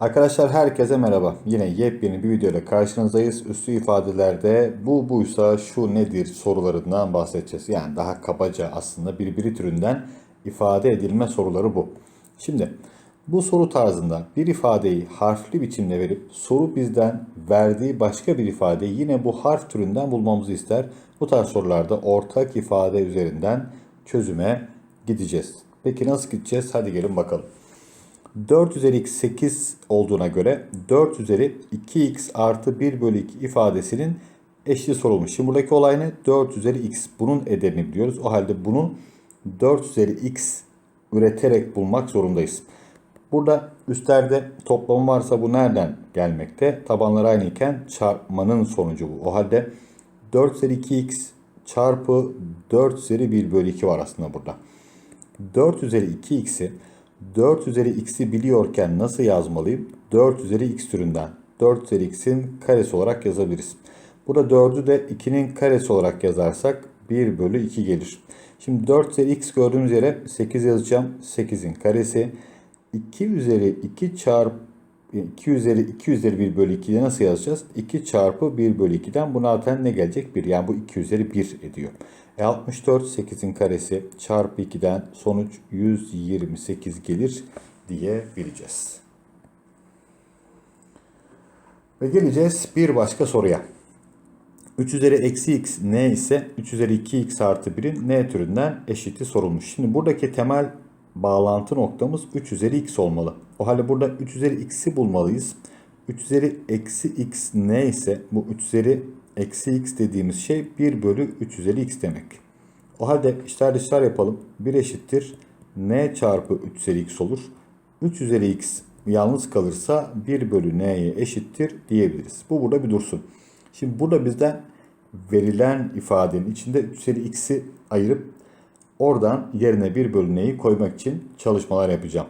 Arkadaşlar herkese merhaba. Yine yepyeni bir videoyla karşınızdayız. Üstü ifadelerde bu buysa şu nedir sorularından bahsedeceğiz. Yani daha kabaca aslında birbiri türünden ifade edilme soruları bu. Şimdi bu soru tarzında bir ifadeyi harfli biçimde verip soru bizden verdiği başka bir ifadeyi yine bu harf türünden bulmamızı ister. Bu tarz sorularda ortak ifade üzerinden çözüme gideceğiz. Peki nasıl gideceğiz? Hadi gelin bakalım. 4 üzeri x 8 olduğuna göre 4 üzeri 2x artı 1 bölü 2 ifadesinin eşliği sorulmuş. Şimdi buradaki olay ne? 4 üzeri x. Bunun ederini biliyoruz. O halde bunun 4 üzeri x üreterek bulmak zorundayız. Burada üstlerde toplamı varsa bu nereden gelmekte? Tabanlar aynı iken çarpmanın sonucu bu. O halde 4 üzeri 2x çarpı 4 üzeri 1 bölü 2 var aslında burada. 4 üzeri 2x'i 4 üzeri x'i biliyorken nasıl yazmalıyım? 4 üzeri x türünden. 4 üzeri x'in karesi olarak yazabiliriz. Burada 4'ü de 2'nin karesi olarak yazarsak 1 bölü 2 gelir. Şimdi 4 üzeri x gördüğümüz yere 8 yazacağım. 8'in karesi. 2 üzeri 2 çarpı 2 üzeri 2 üzeri 1 bölü 2'de nasıl yazacağız? 2 çarpı 1 bölü 2'den buna zaten ne gelecek? 1. Yani bu 2 üzeri 1 ediyor. E 64 8'in karesi çarpı 2'den sonuç 128 gelir diyebileceğiz. Ve geleceğiz bir başka soruya. 3 üzeri eksi x n ise 3 üzeri 2x artı 1'in n türünden eşiti sorulmuş. Şimdi buradaki temel bağlantı noktamız 3 üzeri x olmalı. O halde burada 3 üzeri x'i bulmalıyız. 3 üzeri eksi x ne ise bu 3 üzeri eksi x dediğimiz şey 1 bölü 3 üzeri x demek. O halde işler dışlar yapalım. 1 eşittir n çarpı 3 üzeri x olur. 3 üzeri x yalnız kalırsa 1 bölü n'ye eşittir diyebiliriz. Bu burada bir dursun. Şimdi burada bizden verilen ifadenin içinde 3 üzeri x'i ayırıp oradan yerine 1 bölü n'yi koymak için çalışmalar yapacağım.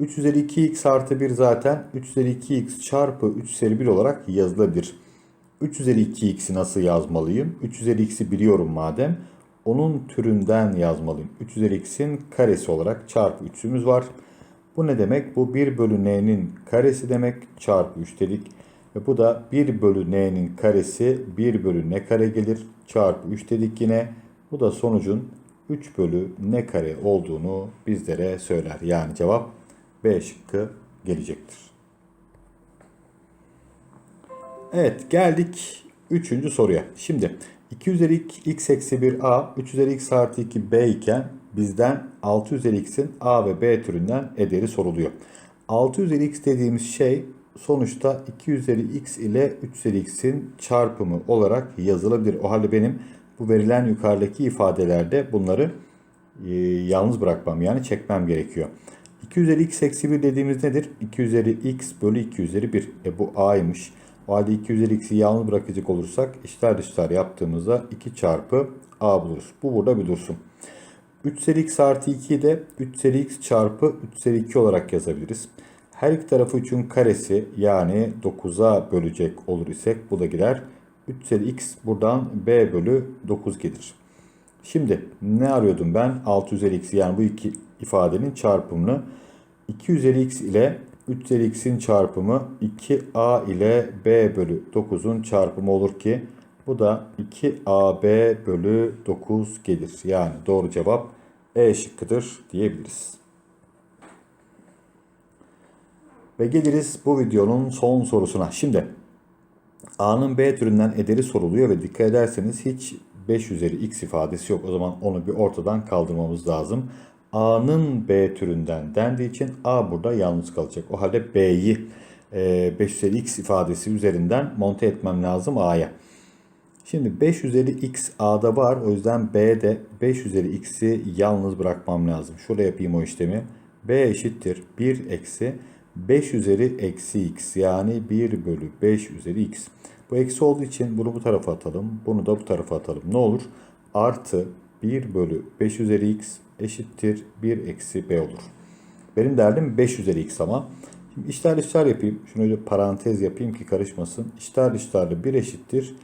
3 üzeri 2x artı 1 zaten 3 üzeri 2x çarpı 3 üzeri 1 olarak yazılabilir. 3 üzeri 2x'i nasıl yazmalıyım? 3 üzeri x'i biliyorum madem. Onun türünden yazmalıyım. 3 üzeri x'in karesi olarak çarpı 3'ümüz var. Bu ne demek? Bu 1 bölü n'nin karesi demek. Çarpı 3 dedik. Ve bu da 1 bölü n'nin karesi 1 bölü n kare gelir. Çarpı 3 dedik yine. Bu da sonucun 3 bölü n kare olduğunu bizlere söyler. Yani cevap B şıkkı gelecektir. Evet geldik 3. soruya. Şimdi 2 üzeri x eksi 1 a 3 üzeri x artı 2 b iken bizden 6 üzeri x'in a ve b türünden ederi soruluyor. 6 üzeri x dediğimiz şey sonuçta 2 üzeri x ile 3 üzeri x'in çarpımı olarak yazılabilir. O halde benim bu verilen yukarıdaki ifadelerde bunları e, yalnız bırakmam yani çekmem gerekiyor. 2 üzeri x eksi 1 dediğimiz nedir? 2 üzeri x bölü 2 üzeri 1. E bu a'ymış. O halde 2 üzeri x'i yalnız bırakacak olursak içler dışlar yaptığımızda 2 çarpı a buluruz. Bu burada bir dursun. 3 üzeri x artı 2'yi de 3 üzeri x çarpı 3 üzeri 2 olarak yazabiliriz. Her iki tarafı 3'ün karesi yani 9'a bölecek olur isek bu da gider. 3 üzeri x buradan b bölü 9 gelir. Şimdi ne arıyordum ben? 6 üzeri x yani bu iki ifadenin çarpımını 2 üzeri x ile 3 üzeri x'in çarpımı 2a ile b bölü 9'un çarpımı olur ki bu da 2ab bölü 9 gelir. Yani doğru cevap E şıkkıdır diyebiliriz. Ve geliriz bu videonun son sorusuna. Şimdi A'nın B türünden ederi soruluyor ve dikkat ederseniz hiç 5 üzeri x ifadesi yok. O zaman onu bir ortadan kaldırmamız lazım. A'nın B türünden dendiği için A burada yalnız kalacak. O halde B'yi 5 üzeri x ifadesi üzerinden monte etmem lazım A'ya. Şimdi 5 üzeri x A'da var. O yüzden B'de 5 üzeri x'i yalnız bırakmam lazım. Şuraya yapayım o işlemi. B eşittir 1 eksi 5 üzeri eksi x yani 1 bölü 5 üzeri x. Bu eksi olduğu için bunu bu tarafa atalım. Bunu da bu tarafa atalım. Ne olur? Artı 1 bölü 5 üzeri x eşittir 1 eksi b olur. Benim derdim 5 üzeri x ama. Şimdi işler dışlar yapayım. Şunu öyle parantez yapayım ki karışmasın. İşler dışlarla 1 eşittir.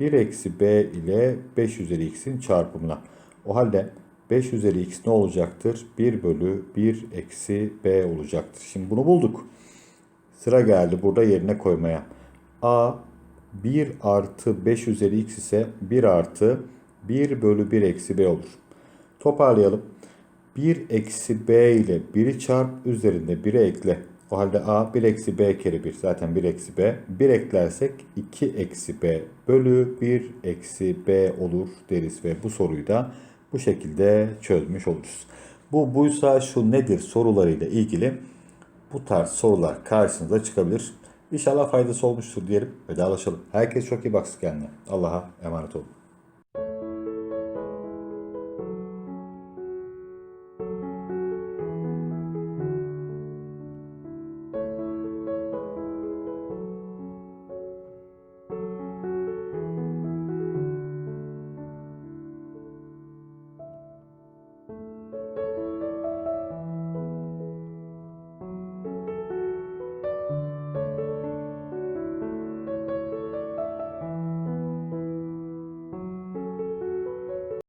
1 eksi b ile 5 üzeri x'in çarpımına. O halde 5 üzeri x ne olacaktır? 1 bölü 1 eksi b olacaktır. Şimdi bunu bulduk. Sıra geldi burada yerine koymaya. A 1 artı 5 üzeri x ise 1 artı 1 bölü 1 eksi b olur. Toparlayalım. 1 eksi b ile 1'i çarp üzerinde 1'e ekle. O halde a 1 eksi b kere 1 zaten 1 eksi b. 1 eklersek 2 eksi b bölü 1 eksi b olur deriz ve bu soruyu da bu şekilde çözmüş oluruz. Bu buysa şu nedir sorularıyla ilgili bu tarz sorular karşınıza çıkabilir. İnşallah faydası olmuştur diyelim. Vedalaşalım. Herkes çok iyi baksın kendine. Allah'a emanet olun.